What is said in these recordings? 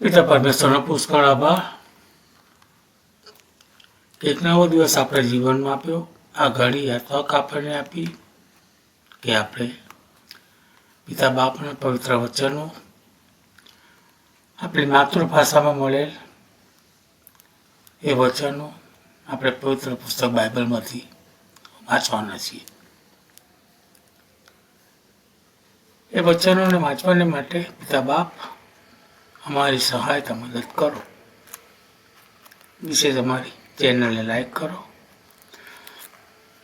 પિતા પરમેશ્વરનો પુષ્કળ આભાર એક નવો દિવસ આપણે જીવનમાં આપ્યો? આ ઘડી આ તક આપણને આપી કે આપણે? પિતા બાપના પવિત્ર વચનો. આપણી માતૃભાષામાં મળેલ એ વચનો આપણે પવિત્ર પુસ્તક બાઇબલમાંથી વાંચવાના છીએ. એ વચનોને વાંચવાને માટે પિતા બાપ અમારી સહાયતા મદદ કરો. વિશેષ અમારી ચેનલને લાઈક કરો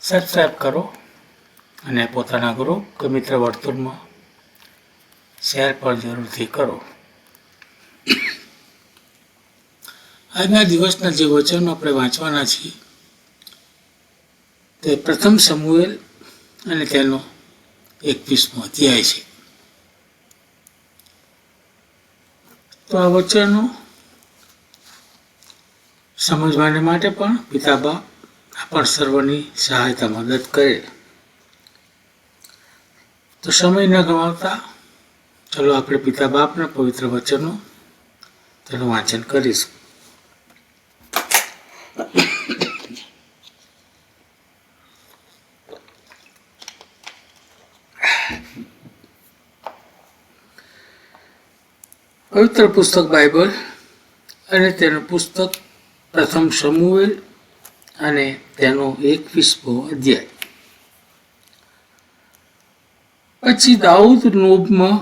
સબસ્ક્રાઈબ કરો અને પોતાના ગ્રુપ કે મિત્ર વર્તુળમાં શેર પણ જરૂરથી કરો. આજના દિવસના જે વચનો આપણે વાંચવાના છીએ, તે પ્રથમ સમુએલ અને તેનો એકવીસમો અધ્યાય છે. તો આ વચનો સમજવાને માટે પણ પિતા બાપ આપણ સર્વની સહાયતા મદદ કરે. તો સમય ન ગમાવતા, ચલો આપણે પિતા બાપના પવિત્ર વચનો તેનું વાંચન કરીશું. પવિત્ર પુસ્તક બાઇબલ અને તેનું પુસ્તક પ્રથમ સમુએલ અને તેનો એકવીસમો અધ્યાય. પછી દાઉદ નોબમાં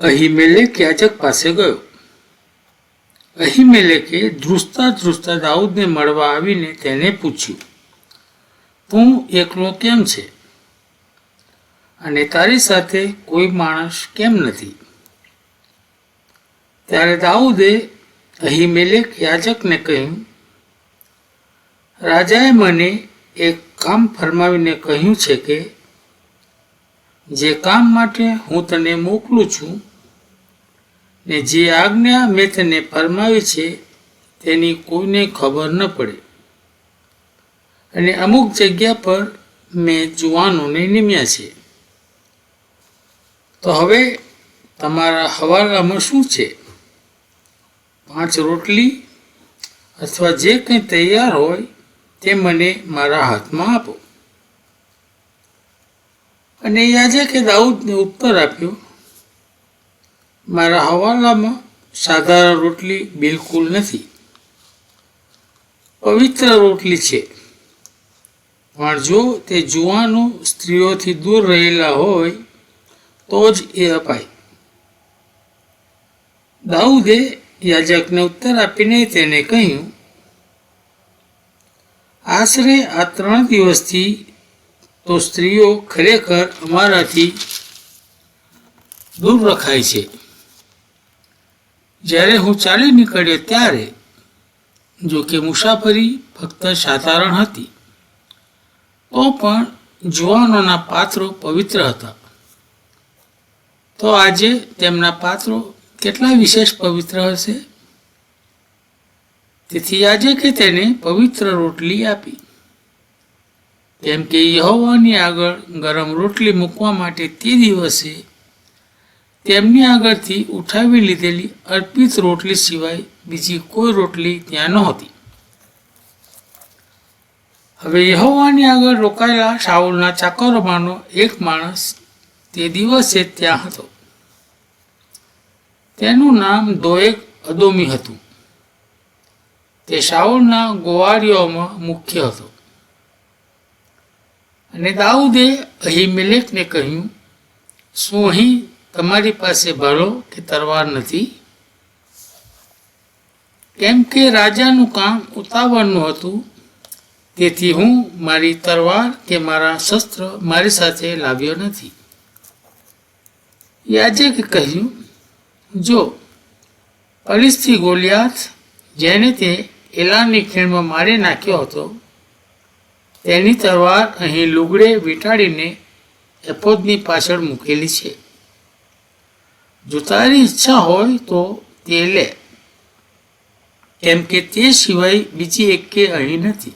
અહીમેલેક યાચક પાસે ગયો. અહીમેલેકે ધ્રુસતા ધ્રુસતા દાઉદને મળવા આવીને તેને પૂછ્યું, તું એકલો કેમ છે? અને તારી સાથે કોઈ માણસ કેમ નથી? ત્યારે દાઉદે અહીમેલેક યાજકને કહ્યું, રાજાએ મને એક કામ ફરમાવીને કહ્યું છે કે, જે કામ માટે હું તને મોકલું છું ને જે આજ્ઞા મેં તને ફરમાવી છે, તેની કોઈને ખબર ન પડે. અને અમુક જગ્યા પર મેં જુવાનોને નિમ્યા છે. તો હવે તમારા હવાલામાં શું છે? પાંચ રોટલી અથવા જે કંઈ તૈયાર હોય તે મને મારા હાથમાં આપો. અને યાજે કે દાઉદને ઉત્તર આપ્યો, મારા હવાલામાં સાધારણ રોટલી બિલકુલ નથી. પવિત્ર રોટલી છે. પણ જો તે જુવાનો સ્ત્રીઓથી દૂર રહેલા હોય, તો જ એ અપાય. દાઉદે યાજકને ઉત્તર આપીને તેને કહ્યું, આશરે આ ત્રણ દિવસથી તો સ્ત્રીઓ ખરેખર અમારાથી દૂર રખાય છે. જ્યારે હું ચાલી નીકળ્યો ત્યારે જો કે મુસાફરી ફક્ત સાધારણ હતી, તો પણ જુવાનોના પાત્રો પવિત્ર હતા. તો આજે તેમના પાત્રો કેટલા વિશેષ પવિત્ર હશે? તેથી આજે કે તેને પવિત્ર રોટલી આપી. કેમ કે યહોવાની આગળ ગરમ રોટલી મૂકવા માટે તે દિવસે તેમની આગળથી ઉઠાવી લીધેલી અર્પિત રોટલી સિવાય બીજી કોઈ રોટલી ત્યાં નહોતી. હવે યહોવાની આગળ રોકાયેલા શાઉલના ચાકરોમાંનો એક માણસ તે દિવસે ત્યાં હતો. તેનું નામ દોએક અદોમી હતું. તે શાઉલના ગોવાળીઓમાં મુખ્ય હતો. અને દાઉદે અહીમેલેકને કહ્યું, શું અહીં તમારી પાસે ભલો કે તરવાર નથી? કેમ કે રાજાનું કામ ઉતાવળનું હતું. તેથી હું મારી તરવાર કે મારા શસ્ત્ર મારી સાથે લાવ્યો નથી. યાજકે કહ્યું જો અલિસ્થી ગોલિયાથ જેને તે એલાની ખીણમાં મારી નાખ્યો હતો, તેની તરવાર અહીં લુગડે વીંટાળીને એફોદની પાછળ મૂકેલી છે. જો તારી ઈચ્છા હોય તો તે લે, કેમ કે તે સિવાય બીજી એકે અહીં નથી.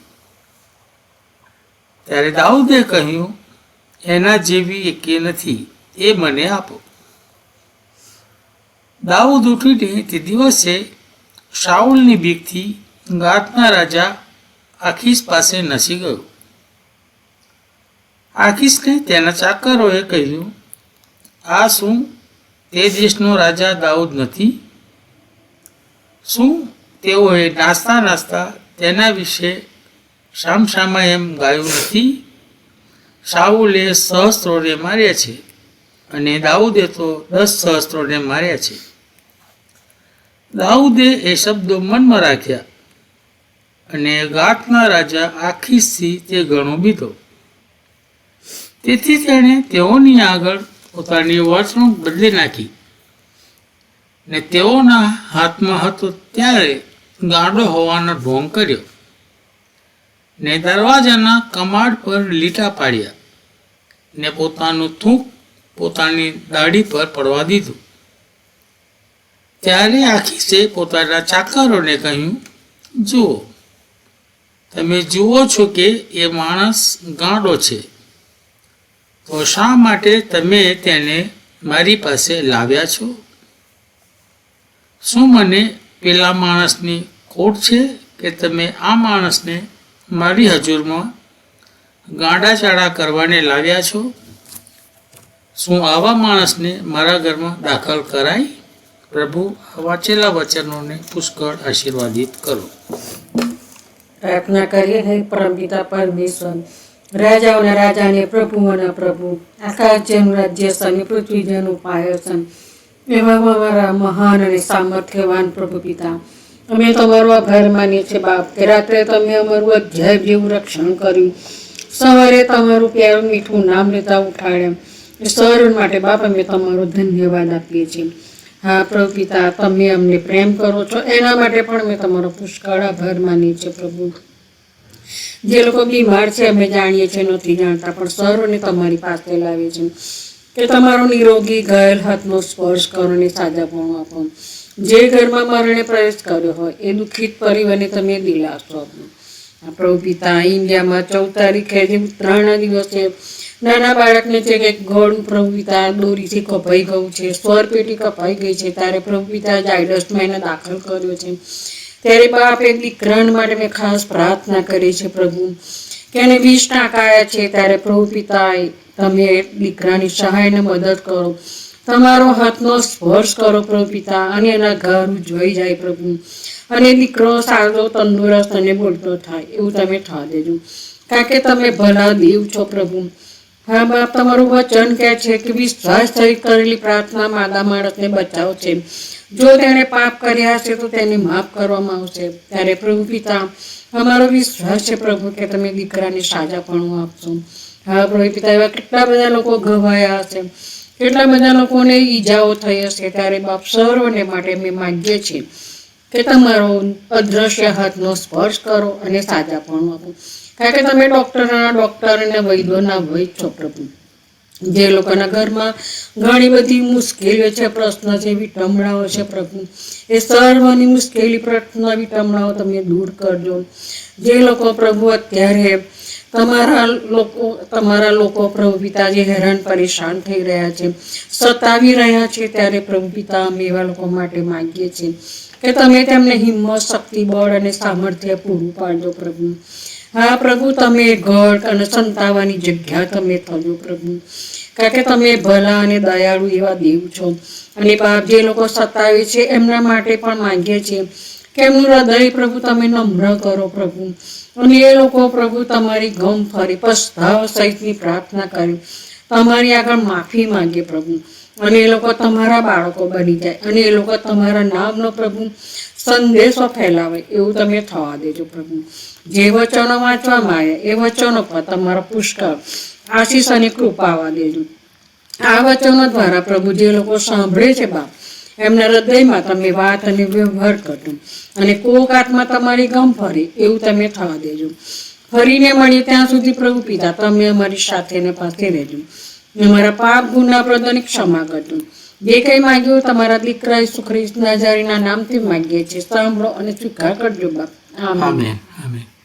ત્યારે દાઉદે કહ્યું, એના જેવી એકે નથી, એ મને આપો. દાઉદ ઉઠીને તે દિવસે શાઉલની બીકથી ગાતના રાજા આખીસ પાસે નસી ગયો. આખીસને તેના ચાકરોએ કહ્યું, આ શું? તે દેશનો રાજા દાઉદ નથી? શું તેઓએ નાસ્તા નાસ્તા તેના વિશે સામસામા એમ ગાયું નથી? શાઉલે સહસ્ત્રોને માર્યા છે અને દાઉદે તો દસ સહસ્ત્રોને માર્યા છે. દાઉદે એ શબ્દો મનમાં રાખ્યા અને ગાતના રાજા આખીસથી તે ઘણો બીતો તેથી તેણે તેઓની આગળ પોતાની વર્તણૂક બદલી નાખી ને તેઓના હાથમાં હતો ત્યારે ગાંડો હોવાનો ઢોંગ કર્યો ને દરવાજાના કમાડ પર લીટા પાડ્યા ને પોતાનું થૂંક પોતાની દાઢી પર પડવા દીધું. ત્યારે આખીસે પોતાના ચાકરોને કહ્યું, જુઓ, તમે જુઓ છો કે એ માણસ ગાંડો છે. તો શા માટે તમે તેને મારી પાસે લાવ્યા છો? શું મને પેલા માણસની ખોટ છે કે તમે આ માણસને મારી હજુરમાં ગાંડાચાળા કરવાને લાવ્યા છો? શું આવા માણસને મારા ઘરમાં દાખલ કરાય? પ્રભુ વાંચેલા વચનોને પુષ્કળ આશીર્વાદિત કરો. પ્રાર્થના કરીએ હે પરમપિતા પરમેશ્વર, રાજાઓના રાજાને પ્રભુઓના પ્રભુ, આકાશ જેનું રાજ્ય અને પૃથ્વી જેનું પાયો છે એવા અમારા મહાન અને સામર્થ્યવાન પ્રભુ પિતા, અમે તમારો આભાર માનીએ છીએ બાપ કે રાત્રે તમે અમારું અધ્યાય જેવું રક્ષણ કર્યું. સવારે તમારું પ્યારું મીઠું નામ લેતા ઉઠાડ્યા. એ સર માટે બાપ, અમે તમારો ધન્યવાદ આપીએ છીએ. હા પ્રભુ પિતા તમે અમને પ્રેમ કરો છો. એના માટે પણ મેં તમારો પુષ્કળ માનીએ છીએ પ્રભુ. જે લોકો બીમાર છે, અમે જાણીએ છીએ, નથી જાણતા, પણ સર્વને તમારી પાસે લાવીએ છીએ. કે તમારો નિરોગી ઘાયલ હાથનો સ્પર્શ કરો અને સાજાપણું આપો. જે ઘરમાં મરણે પ્રવેશ કર્યો હોય, એ દુઃખિત પરિવારને તમે દિલાસો આપો. પ્રભુ પિતા ઇન્ડિયામાં ચૌદ તારીખે જે ઉત્તરાયણના દિવસે નાના બાળકને છે કે ગળું પ્રભુ પિતા દોરીથી કપાઈ ગયું છે, સ્વર પેટી કપાઈ ગઈ છે, ત્યારે પ્રભુ પિતા જાયડસમાં એને દાખલ કર્યો છે. ત્યારે બાપ એક દીકરાણ માટે મેં ખાસ પ્રાર્થના કરી છે, પ્રભુ, કે એને વીસ ટાંકાયા છે, ત્યારે પ્રભુ પિતાએ તમે દીકરાની સહાયને મદદ કરો. તમારો હાથનો સ્પર્શ કરો પ્રભુ પિતા અને એના ઘર જોઈ જાય, પ્રભુ. અને દીકરો સારો, તંદુરસ્ત અને બોલતો થાય, એવું તમે થવા દેજો કારણ કે તમે ભલા દેવ છો, પ્રભુ. હા, બાપ, તમારું વચન કહે છે કે વિશ્વાસ સહિત કરેલી પ્રાર્થના માદા માણસને બચાવ છે. જો તેણે પાપ કર્યા હશે તો તેને માફ કરવામાં આવશે. ત્યારે પ્રભુ પિતા, અમારો વિશ્વાસ છે પ્રભુ કે તમે દીકરાને સાજાપણું આપશો. હા, પ્રભુ પિતા, એવા કેટલા બધા લોકો ઘવાયા હશે. કેટલા બધા લોકોને ઈજાઓ થઈ હશે. ત્યારે બાપ સર્વને માટે અમે માગીએ છીએ. કે તમારો અદ્રશ્ય હાથનો સ્પર્શ કરો અને સાજાપણું આપો કારણ કે તમે ડૉક્ટરના, ડૉક્ટર અને વૈદ્યોના વૈદ છો પ્રભુ. જે લોકોના ઘરમાં ઘણી બધી મુશ્કેલીઓ છે, પ્રશ્ન છે, વિટમણાઓ છે પ્રભુ. એ સર્વની મુશ્કેલી પ્રશ્ન વિટમણાઓ તમે દૂર કરજો. જે લોકો પ્રભુ અત્યારે તમારા લોકો તમારા લોકો પ્રભુ પિતા જે હેરાન, પરેશાન થઈ રહ્યા છે, સતાવી રહ્યા છે, ત્યારે પ્રભુ પિતા અમે એવા લોકો માટે માગીએ છીએ. કે તમે તેમને હિંમત, શક્તિ, બળ અને સામર્થ્ય પૂરું પાડજો પ્રભુ. હા, પ્રભુ, તમે ગઢ અને સંતાવાની જગ્યા તમે થજો પ્રભુ. કારણ કે તમે ભલા અને દયાળુ એવા દેવ છો. અને બાપ જે લોકો સતાવે છે, એમના માટે પણ માંગીએ છીએ કે એમનું હૃદય પ્રભુ તમે નમ્ર કરો પ્રભુ. અને એ લોકો પ્રભુ તમારી ગમ ફરી પસ્તાવ સહિતની પ્રાર્થના કરી. તમારી આગળ માફી માંગે પ્રભુ. અને એ લોકો તમારા બાળકો બની જાય અને એ લોકો તમારા નામનો પ્રભુ સંદેશો ફેલાવે એવું તમે થવા દેજો પ્રભુ. જે વચનો વાંચવામાં આવ્યા એ વચનો પર તમારા પુષ્કળ આશીષ અને કૃપા દેજો. આ વચનો દ્વારા પ્રભુ જે લોકો સાંભળે છે બાપ, એમના હૃદયમાં તમે વાત અને વ્યવહાર કરજો અને કોક આત્મા તમારી ગમ ફરે એવું તમે થવા દેજો. ફરીને મળીએ ત્યાં સુધી પ્રભુ પિતા, તમે અમારી સાથે ને પાસે રહેજો. અમારા પાપ ગુના પ્રદોની ક્ષમા કરજો જે કંઈ માંગ્યું તમારા દીકરા ઈસુ ખ્રિસ્ત નાજારીના નામથી માંગીએ છીએ. સાંભળો અને સ્વીકાર કરજો બાપ. આમેન. આમેન.